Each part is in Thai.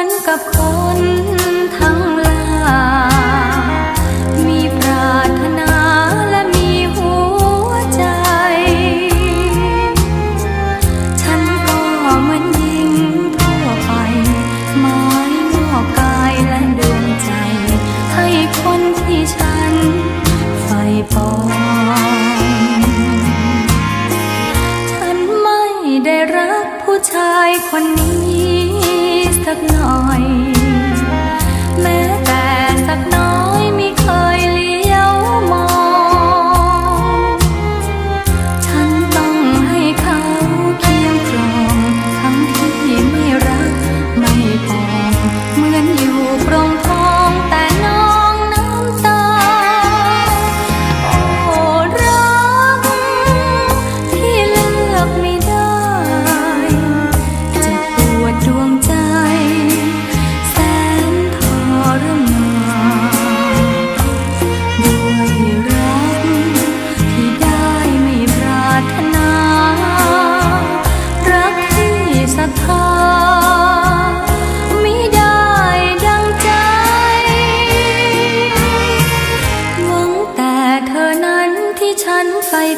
อนกับคนทั้งลา มีปรารถนาและมีหัวใจ ฉันก็เหมือนยิงทั่วไปไม้มอกกายและดวงใจ ให้คนที่ฉันใฝ่ปองฉันไม่ได้รักผู้ชายคนนี้ สักหน่อย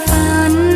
ฝัน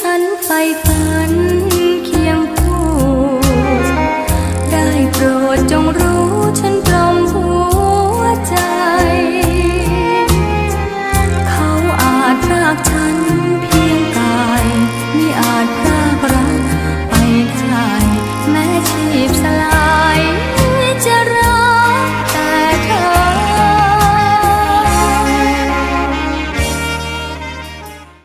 ฉันไฟฝัน